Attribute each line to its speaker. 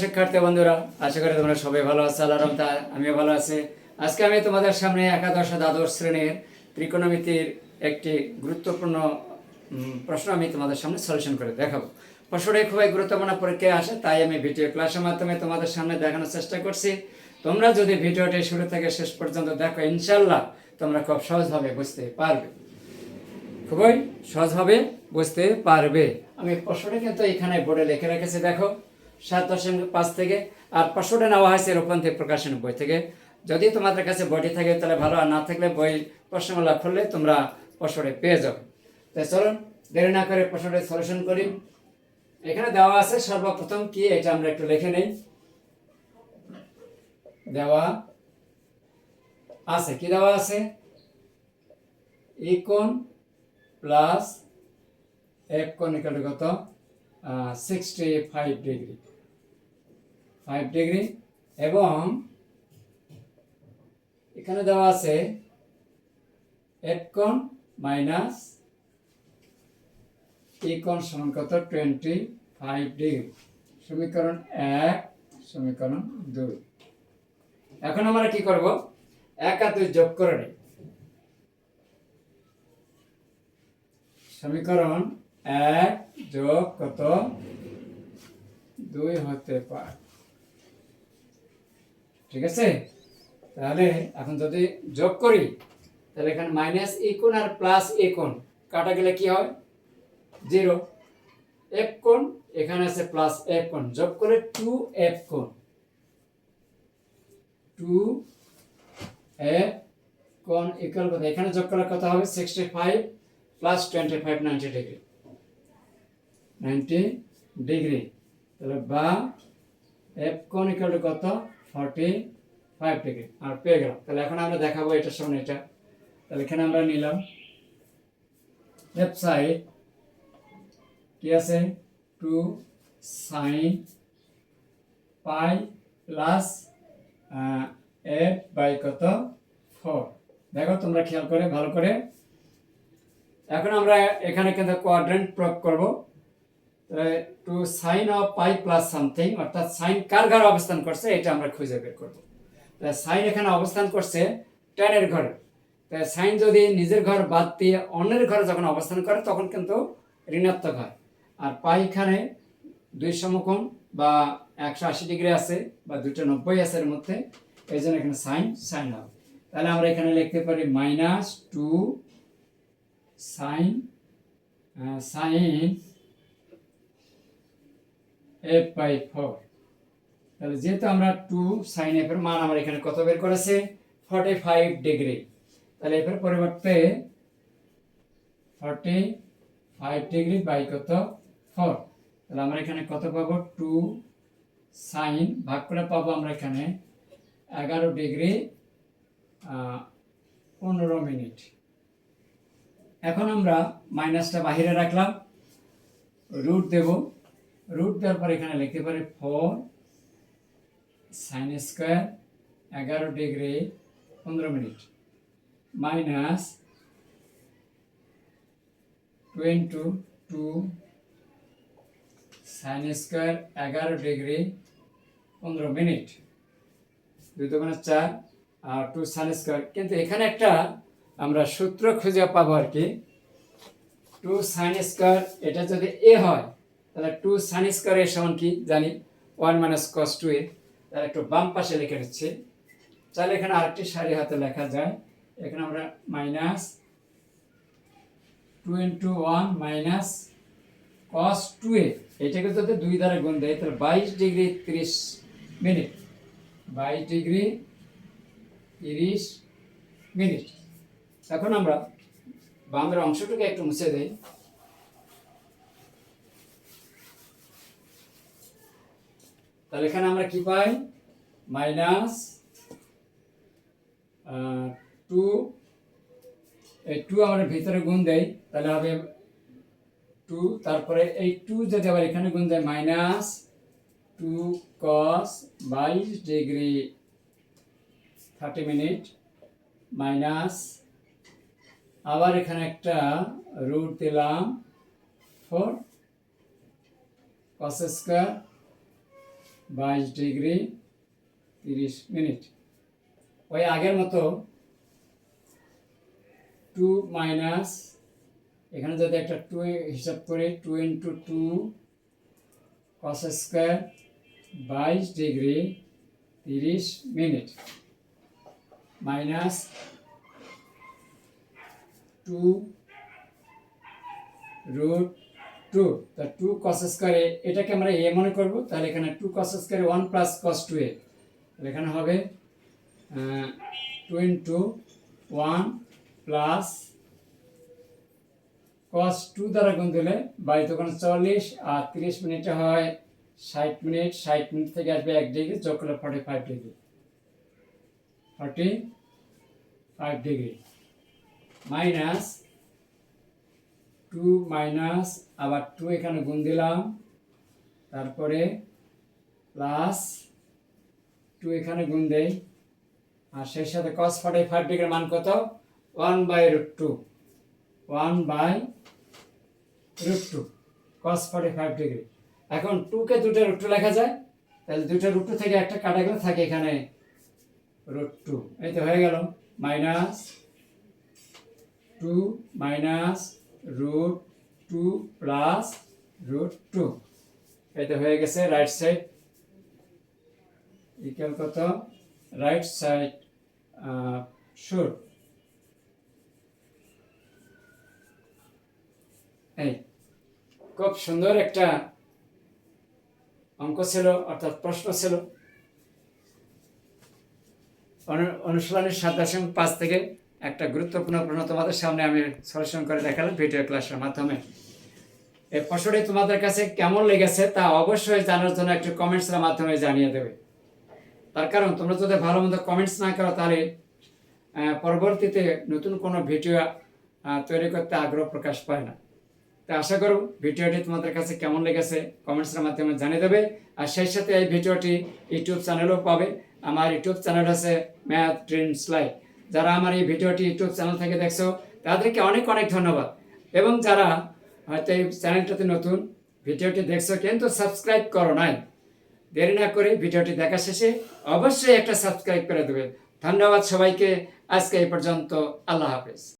Speaker 1: শিক্ষার্থী বন্ধুরা, আশা করি তোমরা সবাই ভালো আছো আল্লাহ রহমতে আমিও ভালো আছি। আজকে আমি তোমাদের সামনে একাদশ দ্বাদশ শ্রেণির ত্রিকোণমিতির একটি গুরুত্বপূর্ণ প্রশ্ন আমি তোমাদের সামনে সলিউশন করে দেখাবো। প্রশ্নটাই খুবই গুরুত্বপূর্ণ পরীক্ষায় আসে, তাই আমি ভিডিও ক্লাসের মাধ্যমে তোমাদের সামনে দেখানোর চেষ্টা করছি। তোমরা যদি ভিডিওটি শুরু থেকে শেষ পর্যন্ত দেখো ইনশাল্লাহ তোমরা খুব সহজভাবে বুঝতে পারবে। খুবই সহজভাবে বুঝতে পারবে। আমি প্রশ্নটা কিন্তু এখানে বোর্ডে লিখে রেখেছি, দেখো। সাত দশমিক পাঁচ থেকে আর প্রশ্নটা নেওয়া হয়েছে রূপান্তরিক প্রকাশন বই থেকে। যদি তোমাদের কাছে বইটি থাকে, তাহলে ভালো, আর না থাকলে বই প্রশ্নগুলো খুললে তোমরা প্রশ্নটি পেয়ে যাবে তাই চলুন, দেরি না করে প্রশ্নটি সলিউশন করি। এখানে দেওয়া আছে সর্বপ্রথম কি, এটা আমরা একটু লিখে নেই। দেওয়া আছে, কি দেওয়া আছে? ইকোন প্লাস এফ কোণ ইকাল কত? Sixty five degree five degree এবং এখানে দেওয়া আছে এফ কোণ মাইনাস ই কোণ সমান কত টোয়েন্টি ফাইভ ডিগ্রি সমীকরণ এক, সমীকরণ দুই। এখন আমরা কি করব? এক আর দুই যোগ করে সমীকরণ এক যোগ কত? দুই হতে পারে ঠিক আছে? তাহলে এখন যদি যোগ করি, তাহলে এখানে মাইনাস কোণ আর প্লাস কোণ কাটা গেলে কি হয়? জিরো এফ কোণ, এখানে আছে প্লাস এফ কোণ। যোগ করে টু এফ কোণ। টু এফ কোণ ইকুয়াল কত? এখানে যোগ করলে কত হবে? Sixty five plus twenty five ninety degree ninety degree. তাহলে বা এফ ইকুয়াল টু কত? Forty five degree. আর পেয়ে গেলাম। তাহলে এখন আমরা দেখাবো এটার সমান এটা। তাহলে এখানে আমরা নিলাম। লেফট সাইড কি আছে? Two sine pi plus F by কত? ফোর দেখো তোমরা খেয়াল করে, ভালো করে। এখন আমরা এখানে কিন্তু কোয়াড্রেন্ট প্রয়োগ করব। Two sine of pi plus something অর্থাৎ সাইন কার ঘরে অবস্থান করছে, এটা আমরা খুঁজে বের করব। সাইন এখানে অবস্থান করছে টেনের ঘরে। সাইন যদি নিজের ঘর বাদ দিয়ে অন্যের ঘরে যখন অবস্থান করে, তখন কিন্তু ঋণাত্মক হয়। আর পাই এখানে দুই সমকোণ বা একশো আশি ডিগ্রি আছে বা দুটো নব্বই আছে এর মধ্যে, এই জন্য এখানে সাইন সাইন হবে তাহলে আমরা এখানে লিখতে পারি minus two sine sine F by four তাহলে যেহেতু আমরা টু সাইন এফ এর মান আমরা এখানে কত বের করেছে? ফর্টি ফাইভ ডিগ্রি তাহলে এফের পরিবর্তে ফর্টি ফাইভ ডিগ্রি বাই কত? ফোর তাহলে আমরা এখানে কত পাবো? টু সাইন ভাগ করে পাবো আমরা এখানে এগারো ডিগ্রি পনেরো মিনিট এখন আমরা মাইনাসটা বাহিরে রাখলাম। রুট দেব। রুট দেওয়ার পর এখানে লিখতে পারি ফোর সাইন স্কোয়ার এগারো ডিগ্রি পনেরো minute minus twenty two sine square এগারো ডিগ্রি পনেরো মিনিট দুই দোকানে চার আর টু সাইন স্কোয়ার কিন্তু এখানে একটা আমরা সূত্র খুঁজে পাবো আর কি। টু সাইন স্কোয়ার এটা যদি এ হয় তাহলে টু সাইন স্কোয়ার এর সমান কি জানি? One minus cos two A তাহলে একটু বাম পাশে লিখে নিচ্ছি। তাহলে এখানে আরেকটি সারি হাতে লেখা যায়। এখানে আমরা minus two into one minus cos two A এটাকে যদি দুই দ্বারা গুণ দেয়, তাহলে বাইশ ডিগ্রি তিরিশ মিনিট। বাইশ ডিগ্রি তিরিশ মিনিট। এখন আমরা বামের অংশটুকু একটু মুছে দেই। তাহলে এখানে আমরা কি পাই? মাইনাস টু এই টু আমরা ভিতরে গুণ দেই তাহলে হবে টু তারপরে এই টু যদি আবার এখানে গুণ দেয়, মাইনাস টু কস বাইশ ডিগ্রি থার্টি মিনিট, মাইনাস আবার এখানে একটা রুট দিলাম ফোর কস স্কোয়ার বাইশ ডিগ্রি তিরিশ মিনিট। ওই আগের মতো টু মাইনাস, এখানে যদি একটা টু হিসাব করি, two into two cos square বাইশ ডিগ্রি তিরিশ minute. Minus two root two তা টু কস স্কোয়ারে এটাকে আমরা এ মনে করব, তাহলে এখানে টু কস স্কোয়ারে one plus cos two A তাহলে এখানে হবে two into one plus cos two দ্বারা গুণ দিলে বাই তখন চল্লিশ, আর তিরিশ মিনিটে হয় ষাট মিনিট ষাট মিনিট থেকে আসবে এক ডিগ্রি, যোগ করলে forty five degree. Forty five degree. Minus two minus আবার টু এখানে গুণ দিলাম। তারপরে প্লাস টু এখানে গুণ দেই। আর সেই সাথে কস ফর্টি ফাইভ ডিগ্রির মান কত? One by root two one by root two cos forty five degree এখন টুকে দুটো রুট টু লেখা যায়, তাহলে দুটো রুট টু থেকে একটা কাটা গেলে থাকে এখানে রুট টু এই তো হয়ে গেল। Minus two minus root two plus root two এটা হয়ে গেছে রাইট সাইড ইকুয়াল কত? রাইট সাইড শুর এই, খুব সুন্দর একটা অঙ্ক ছিল, অর্থাৎ প্রশ্ন ছিল। অনু- অনুশীলনের সাত দশমিক পাঁচ থেকে একটা গুরুত্বপূর্ণ প্রশ্ন তোমাদের সামনে আমি সলিউশন করে দেখালাম ভিডিও ক্লাসের মাধ্যমে। এই প্রশ্নটি তোমাদের কাছে কেমন লেগেছে তা অবশ্যই জানার জন্য একটু কমেন্টসের মাধ্যমে জানিয়ে দেবে। তার কারণ, তোমরা যদি ভালো মতো কমেন্টস না করো, তাহলে পরবর্তীতে নতুন কোনো ভিডিও তৈরি করতে আগ্রহ প্রকাশ পায় না। তো আশা করব ভিডিওটি তোমাদের কাছে কেমন লেগেছে কমেন্টসের মাধ্যমে জানিয়ে দেবে। আর সেই সাথে এই ভিডিওটি ইউটিউব চ্যানেলও পাবে। আমার ইউটিউব চ্যানেল আছে ম্যাথ ড্রিমস লাইফ যারা আমার এই ভিডিওটি ইউটিউব চ্যানেল থেকে দেখছ, তাদেরকে অনেক অনেক ধন্যবাদ। এবং যারা হয়তো এই চ্যানেলটাতে নতুন, ভিডিওটি দেখছ কিন্তু সাবস্ক্রাইব করো নাই, দেরি না করে ভিডিওটি দেখা শেষে অবশ্যই একটা সাবস্ক্রাইব করে দেবে। ধন্যবাদ সবাইকে, আজকে এই পর্যন্ত, আল্লাহ হাফেজ।